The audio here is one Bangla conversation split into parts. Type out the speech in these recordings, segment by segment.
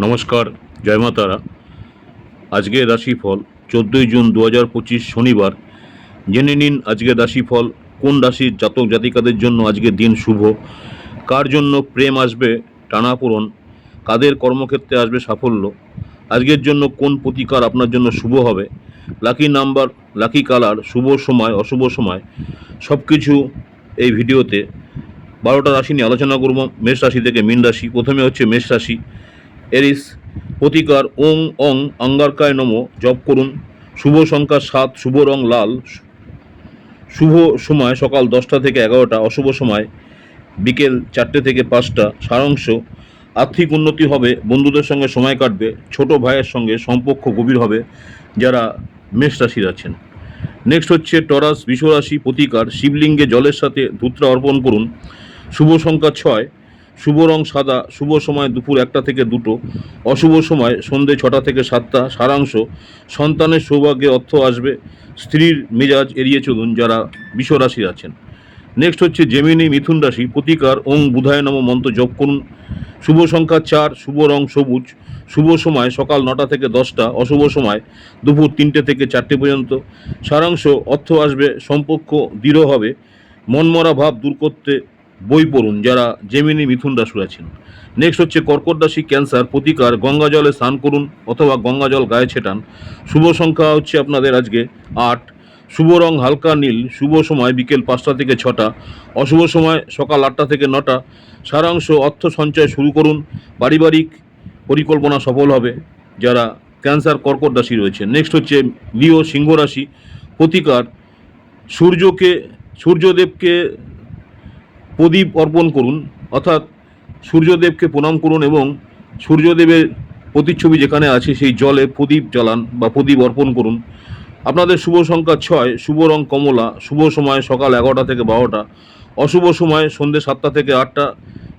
নমস্কার, জয় মা তারা আজকের রাশিফল চোদ্দোই জুন দু হাজার পঁচিশ শনিবার। জেনে নিন আজকের রাশিফল কোন রাশির জাতক জাতিকাদের জন্য আজকের দিন শুভ। কার জন্য প্রেম আসবে টানা টানাপূরণ কাদের কর্মক্ষেত্রে আসবে সাফল্য? আজকের জন্য কোন প্রতিকার আপনার জন্য শুভ হবে? লাকি নাম্বার, লাকি কালার, শুভ সময়, অশুভ সময় সব কিছু এই ভিডিওতে। বারোটা রাশি নিয়ে আলোচনা করব। মেষ রাশি থেকে মীন রাশি। প্রথমে হচ্ছে মেষ রাশি। এরিস, প্রতিকার ওং অং অঙ্গারকায় নম, জপ করুন। শুভ সংখ্যা সাত, শুভ রং লাল। শুভ সময় সকাল দশটা থেকে এগারোটা, অশুভ সময় বিকেল চারটে থেকে পাঁচটা। সারাংশ, আর্থিক উন্নতি হবে, বন্ধুদের সঙ্গে সময় কাটবে, ছোট ভাইয়ের সঙ্গে সম্পর্ক গভীর হবে, যারা মেষ রাশির আছেন। নেক্সট হচ্ছে টরাস বিশ্বরাশি প্রতিকার, শিবলিঙ্গে জলের সাথে ধূত্রা অর্পণ করুন। শুভ সংখ্যা ছয় শুভ রং সাদা, শুভ সময় দুপুর একটা থেকে দুটো, অশুভ সময় সন্ধে ছটা থেকে সাতটা, সারাংশ, সন্তানের সৌভাগ্যে অর্থ আসবে, স্ত্রীর মেজাজ এড়িয়ে চলুন যারা বিশ্বরাশির আছেন। নেক্সট হচ্ছে জেমিনি মিথুন রাশি, প্রতিকার, ওং বুধায় নম মন্ত্র জপ করুন। শুভ সংখ্যা চার, শুভ রং সবুজ, শুভ সময় সকাল নটা থেকে দশটা, অশুভ সময় দুপুর তিনটে থেকে চারটে পর্যন্ত। সারাংশ, অর্থ আসবে, সম্পর্ক দৃঢ় হবে, মনমরা ভাব দূর করতে বই পড়ুন, যারা জেমিনি মিথুন রাশি আছেন। নেক্সট হচ্ছে কর্কট রাশি ক্যান্সার, প্রতিকার, গঙ্গা জলে স্নান করুন অথবা গঙ্গা জল গায়ে ছেটান। শুভ সংখ্যা হচ্ছে আপনাদের আজকে আট। শুভ রং হালকা নীল, শুভ সময় বিকেল পাঁচটা থেকে ছটা, অশুভ সময় সকাল আটটা থেকে নটা। সারাংশ অর্থ সঞ্চয় শুরু করুন, পারিবারিক পরিকল্পনা সফল হবে, যারা ক্যান্সার কর্কট রাশি রয়েছে। নেক্সট হচ্ছে লিও সিংহ রাশি, প্রতিকার, সূর্যকে, সূর্যদেবকে প্রদীপ অর্পণ করুন, অর্থাৎ সূর্যদেবকে প্রণাম করুন এবং সূর্যদেবের প্রতিচ্ছবি যেখানে আছে সেই জলে প্রদীপ জ্বালান বা প্রদীপ অর্পণ করুন। আপনাদের শুভ সংখ্যা ছয়, শুভ রং কমলা, শুভ সময় সকাল এগারোটা থেকে বারোটা, অশুভ সময় সন্ধ্যে সাতটা থেকে আটটা।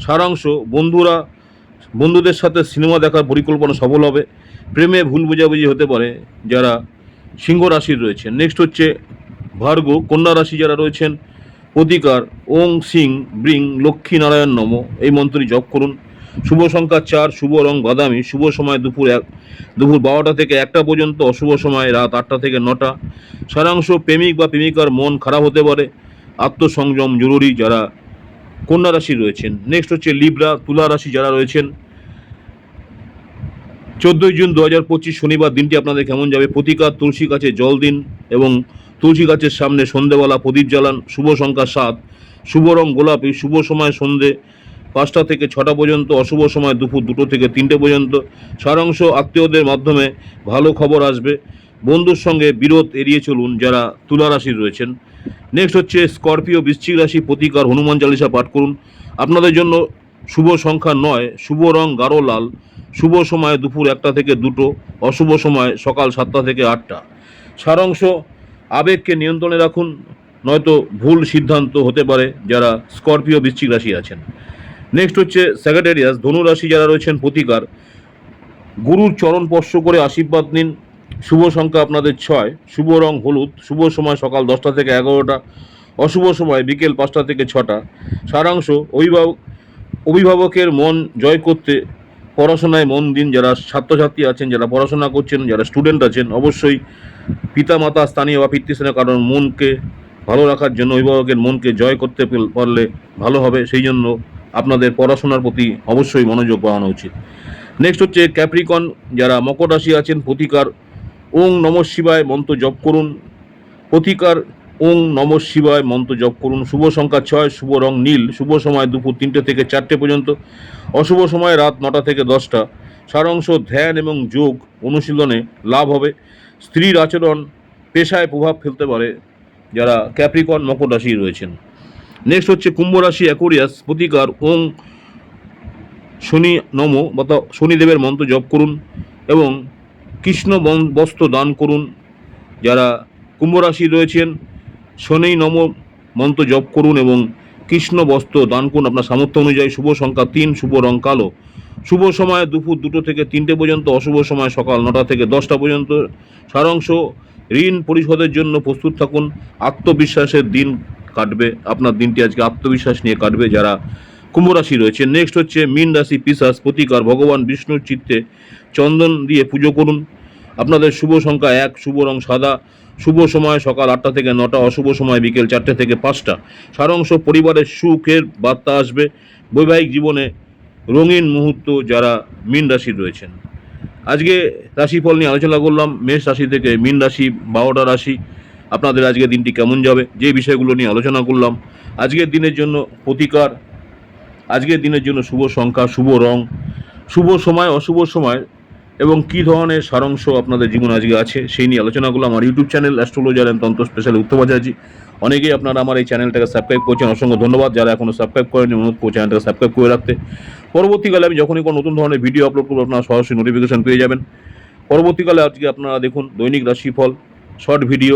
সারাংশ, বন্ধুরা, বন্ধুদের সাথে সিনেমা দেখার পরিকল্পনা সফল হবে। প্রেমে ভুল বোঝাবুঝি হতে পারে যারা সিংহ রাশির রয়েছে নেক্সট হচ্ছে ভার্গ কন্যা রাশি যারা রয়েছেন প্রতিকার ওং সিং ব্রিং লক্ষ্মী নারায়ণ নম। এই মন্ত্রটি জপ করুন। শুভ সংখ্যা চার, শুভ রং বাদামি, শুভ সময় দুপুর এক, দুপুর বারোটা থেকে একটা পর্যন্ত, অশুভ সময় রাত আটটা থেকে নটা। সারাংশ প্রেমিক বা প্রেমিকার মন খারাপ হতে পারে। আত্মসংযম জরুরি যারা কন্যা রাশি রয়েছেন। নেক্সট হচ্ছে লিব্রা তুলা রাশি যারা রয়েছেন। চোদ্দোই জুন দু হাজার পঁচিশ শনিবার দিনটি আপনাদের কেমন যাবে? প্রতিকার, তুলসী গাছে জল দিন এবং তুলসী গাছের সামনে সন্ধেবেলা প্রদীপ জ্বালান, শুভ সংখ্যা সাত। শুভ রং গোলাপি, শুভ সময় সন্ধে পাঁচটা থেকে ছটা পর্যন্ত, অশুভ সময় দুপুর দুটো থেকে তিনটে পর্যন্ত। সারাংশ আত্মীয়দের মাধ্যমে ভালো খবর আসবে। বন্ধুর সঙ্গে বিরোধ এড়িয়ে চলুন যারা তুলা রাশির রয়েছেন। নেক্সট হচ্ছে স্করপিও বৃশ্চিক রাশি প্রতিকার, হনুমান চালিসা পাঠ করুন। আপনাদের জন্য শুভ সংখ্যা নয়, শুভ রং গাঢ় লাল। শুভ সময় দুপুর একটা থেকে দুটো, অশুভ সময় সকাল সাতটা থেকে আটটা। সারাংশ আবেগকে নিয়ন্ত্রণে রাখুন, নয়তো ভুল সিদ্ধান্ত হতে পারে যারা স্করপিও বৃশ্চিক রাশি আছেন। নেক্সট হচ্ছে স্যাগাটেরিয়াস ধনুরাশি যারা রয়েছেন প্রতিকার। গুরুর চরণ স্পর্শ করে আশীর্বাদ নিন। শুভ সংখ্যা আপনাদের ছয়, শুভ রং হলুদ, শুভ সময় সকাল দশটা থেকে এগারোটা, অশুভ সময় বিকেল পাঁচটা থেকে ছটা। সারাংশ, অভিভাবক, অভিভাবকের মন জয় করতে, পড়াশোনায় মন দিন। যারা ছাত্রছাত্রী আছেন, যারা পড়াশোনা করছেন, যারা স্টুডেন্ট আছেন, অবশ্যই পিতামাতা স্থানীয় বা পিতৃস্থানীয় কারণ মনকে ভালো রাখার জন্য অভিভাবকের মনকে জয় করতে পারলে ভালো হবে, সেই জন্য আপনাদের পড়াশোনার প্রতি অবশ্যই মনোযোগ বাড়ানো উচিত। নেক্সট হচ্ছে ক্যাপ্রিকন যারা মকর রাশি আছেন, প্রতিকার ওং নম শিবায় মন্ত্র জপ করুন। প্রতিকার ওং নম শিবায় মন্ত্র জপ করুন। শুভ সংখ্যা ছয়, শুভ রং নীল। শুভ সময় দুপুর তিনটে থেকে চারটে পর্যন্ত। অশুভ সময় রাত নটা থেকে দশটা। সারাংশ ধ্যান এবং যোগ অনুশীলনে লাভ হবে। স্ত্রীর আচরণ, পেশায় প্রভাব ফেলতে পারে, যারা ক্যাপ্রিকন মকর রাশি রয়েছেন। নেক্সট হচ্ছে কুম্ভ রাশি অ্যাকোরিয়াস প্রতিকার, ওং, শনি নম বা শনিদেবের মন্ত্র জপ করুন এবং কৃষ্ণ বস্ত্র দান করুন। যারা কুম্ভ রাশি রয়েছেন, শনি নম মন্ত্র জপ করুন এবং কৃষ্ণ বস্ত্র দান করুন। আপনার সামর্থ্য অনুযায়ী শুভ সংখ্যা তিন, শুভ রং কালো। শুভ সময় দুপুর দুটো থেকে তিনটে পর্যন্ত, অশুভ সময় সকাল নটা থেকে দশটা পর্যন্ত। সারাংশ ঋণ পরিশোধের জন্য প্রস্তুত থাকুন। আত্মবিশ্বাসের দিন কাটবে। আপনার দিনটি আজকে আত্মবিশ্বাস নিয়ে কাটবে যারা কুম্ভ রাশি রয়েছে। নেক্সট হচ্ছে মীন রাশি, পিসাস, প্রতিকার, ভগবান, বিষ্ণুর চিত্তে চন্দন দিয়ে পুজো করুন। আপনাদের শুভ সংখ্যা এক, শুভ রং সাদা। শুভ সময় সকাল আটটা থেকে নটা, অশুভ সময় বিকেল চারটে থেকে পাঁচটা। সারাংশ পরিবারের সুখের বার্তা আসবে। বৈবাহিক জীবনে রঙিন মুহূর্ত যারা মীন রাশির রয়েছেন। আজকে রাশিফল নিয়ে আলোচনা করলাম। মেষ রাশি থেকে মীন রাশি, বারোটা রাশি। আপনাদের আজকে দিনটি কেমন যাবে? যে বিষয়গুলো নিয়ে আলোচনা করলাম। আজকের দিনের জন্য প্রতিকার, আজকের দিনের জন্য শুভ সংখ্যা, শুভ রং, শুভ সময়, অশুভ সময় এবং কী ধরনের সারাংশ আপনাদের জীবন আজকে আছে, সেই নিয়ে আলোচনাগুলো আমার YouTube channel astrologer and tantra special উত্তরবাজারজি অনেকেই আপনারা আমার এই চ্যানেলটাকে সাবস্ক্রাইব করছেন, অসংখ্য ধন্যবাদ। যারা এখনও সাবস্ক্রাইব করেনি অনুরোধ করছি চ্যানেলটাকে সাবস্ক্রাইব করে রাখতে। পরবর্তীকালে আমি যখনই কোনো নতুন ধরনের ভিডিও আপলোড করব, আপনারা সরাসরি নোটিফিকেশন পেয়ে যাবেন। পরবর্তীকালে আজকে আপনারা দেখুন দৈনিক রাশিফল শর্ট ভিডিও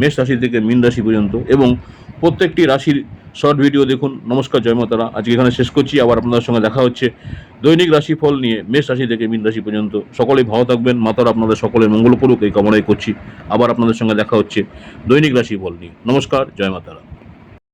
মেষ রাশি থেকে মীন রাশি পর্যন্ত এবং প্রত্যেকটি রাশির শর্ট ভিডিও দেখুন। নমস্কার, জয় মাতারা। আজকে এখানে শেষ করছি। আবার আপনাদের সঙ্গে দেখা হচ্ছে। দৈনিক রাশিফল নিয়ে মেষ রাশি থেকে মীন রাশি পর্যন্ত সকলেই ভালো থাকবেন। মাতার আপনাদের সকলে মঙ্গল করুক, এই কামনাই করছি। আবার আপনাদের সঙ্গে দেখা হচ্ছে দৈনিক রাশিফল নিয়ে। নমস্কার, জয় মাতারা।